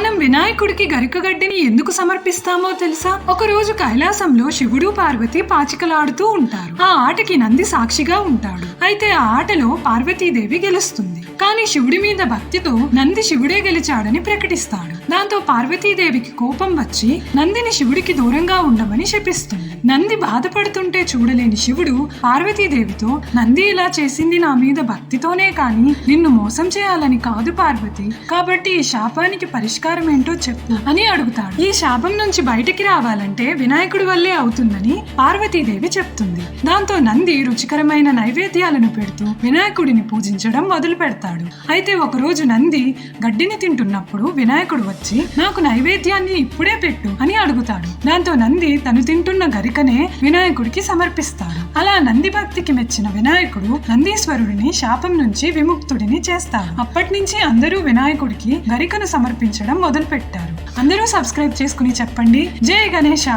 మనం వినాయకుడికి గరికగడ్డిని ఎందుకు సమర్పిస్తామో తెలుసా? ఒక రోజు కైలాసంలో శివుడు పార్వతి పాచికలాడుతూ ఉంటారు. ఆ ఆటకి నంది సాక్షిగా ఉంటాడు. అయితే ఆ ఆటలో పార్వతీదేవి గెలుస్తుంది. కానీ శివుడి మీద భక్తితో నంది శివుడే గెలిచాడని ప్రకటిస్తాడు. దాంతో పార్వతీదేవికి కోపం వచ్చి నందిని శివుడికి దూరంగా ఉండమని శపిస్తుంది. నంది బాధపడుతుంటే చూడలేని శివుడు పార్వతీదేవితో నంది ఇలా చేసింది నా మీద భక్తితోనే కాని నిన్ను మోసం చేయాలని కాదు పార్వతి. కాబట్టి ఈ శాపానికి పరిష్కారం ఏంటో చెప్పు అని అడుగుతాడు. ఈ శాపం నుంచి బయటికి రావాలంటే వినాయకుడి వల్లే అవుతుందని పార్వతీదేవి చెప్తుంది. దాంతో నంది రుచికరమైన నైవేద్యాలను పెడుతూ వినాయకుడిని పూజించడం మొదలు పెడతాడు. అయితే ఒకరోజు నంది గడ్డిని తింటున్నప్పుడు వినాయకుడు వచ్చి నాకు నైవేద్యాన్ని ఇప్పుడే పెట్టు అని అడుగుతాడు. దాంతో నంది తను తింటున్న గరికనే వినాయకుడికి సమర్పిస్తాడు. అలా నంది భక్తికి మెచ్చిన వినాయకుడు నందీశ్వరుడిని శాపం నుంచి విముక్తుడిని చేస్తాడు. అప్పటి నుంచి అందరూ వినాయకుడికి గరికను సమర్పించడం మొదలు పెట్టారు అందరూ సబ్స్క్రైబ్ చేసుకుని చెప్పండి. జై గణేష!